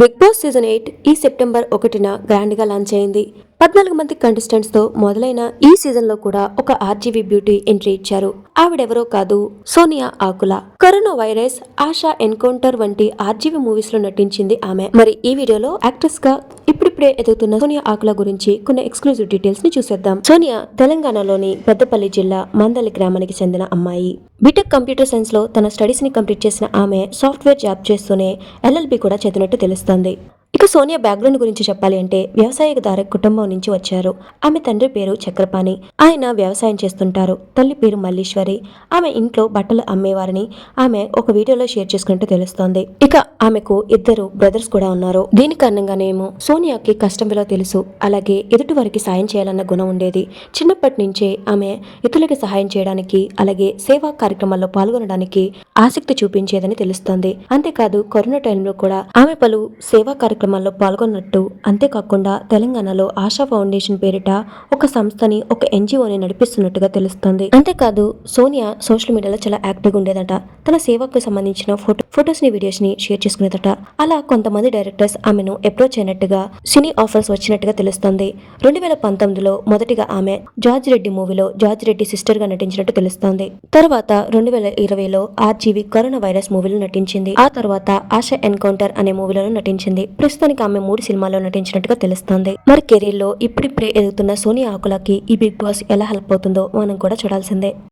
Big Boss season eight ఈ September ఒకటిన గ్రాండ్గా లాంచ్ అయింది. పద్నాలుగు మంది కంటెస్టెంట్స్తో మొదలైన ఈ సీజన్లో కూడా ఒక ఆర్జీవీ బ్యూటీ ఎంట్రీ ఇచ్చారు. ఆవిడెవరో కాదు Sonia Akula. Corona virus Aasha encounter వంటి ఆర్జీవీ మూవీస్లో నటించింది ఆమె. మరి ఈ వీడియోలో యాక్ట్రెస్గా ఇప్పుడిప్పుడే ఎదుగుతున్న సోనియా ఆకుల గురించి కొన్ని ఎక్స్క్లూజివ్ డీటెయిల్స్ని చూసేద్దాం. సోనియా తెలంగాణలోని పెద్దపల్లి జిల్లా మందలి గ్రామానికి చెందిన అమ్మాయి. బీటెక్ కంప్యూటర్ సైన్స్లో తన స్టడీస్ని కంప్లీట్ చేసిన ఆమె సాఫ్ట్వేర్ జాబ్ చేస్తూనే ఎల్ఎల్బి కూడా చదివినట్టు తెలుస్తోంది. ఇక సోనియా బ్యాక్గ్రౌండ్ గురించి చెప్పాలి అంటే వ్యవసాయదార కుటుంబం నుంచి వచ్చారు. ఆమె తండ్రి పేరు చక్రపాణి. ఆయన వ్యవసాయం చేస్తుంటారు. తల్లి పేరు మల్లీశ్వరి. ఆమె ఇంట్లో బట్టలు అమ్మేవారని ఆమె ఒక వీడియోలో షేర్ చేసుకున్నట్టు తెలుస్తోంది. ఇక ఆమెకు ఇద్దరు బ్రదర్స్ కూడా ఉన్నారు. దీని కారణంగానేమో సోనియాకి కష్టం విలువ తెలుసు? అలాగే ఎదుటి వారికి సాయం చేయాలన్న గుణం ఉండేది. చిన్నప్పటి నుంచే ఆమె ఇతరులకి సహాయం చేయడానికి అలాగే సేవా కార్యక్రమాల్లో పాల్గొనడానికి ఆసక్తి చూపించేదని తెలుస్తోంది. అంతేకాదు కరోనా టైంలో కూడా ఆమె పలు సేవా కార్యక్రమాల్లో పాల్గొన్నట్టు అంతేకాకుండా తెలంగాణలో ఆశా ఫౌండేషన్ పేరిట ఒక సంస్థని ఒక ఎన్జిఓని నడిపిస్తున్నట్టుగా తెలుస్తోంది. అంతేకాదు సోనియా సోషల్ మీడియాలో చాలా యాక్టివ్గా ఉండేదట. తన సేవకు సంబంధించిన ఫోటో ఫొటోస్ని వీడియోస్ని షేర్ చేసుకునేదట. అలా కొంతమంది డైరెక్టర్స్ ఆమెను అప్రోచ్ అయినట్టుగా సినీ ఆఫర్స్ వచ్చినట్టుగా తెలుస్తోంది. రెండు వేల పంతొమ్మిదిలో మొదటిగా ఆమె జార్జ్ రెడ్డి మూవీలో జార్జ్ రెడ్డి సిస్టర్గా నటించినట్టు తెలుస్తోంది. తర్వాత రెండు వేల ఇరవైలో ఆర్జీవి కరోనా వైరస్ మూవీలో నటించింది. ఆ తర్వాత ఆశ ఎన్కౌంటర్ అనే మూవీలో నటించింది. ప్రస్తుతానికి ఆమె మూడు సినిమాల్లో నటించినట్టుగా తెలుస్తోంది. మరి కెరీర్లో ఇప్పుడిప్పుడే ఎదుగుతున్న సోనియా ఆకులకి ఈ బిగ్ బాస్ ఎలా హెల్ప్ అవుతుందో మనం కూడా చూడాల్సిందే.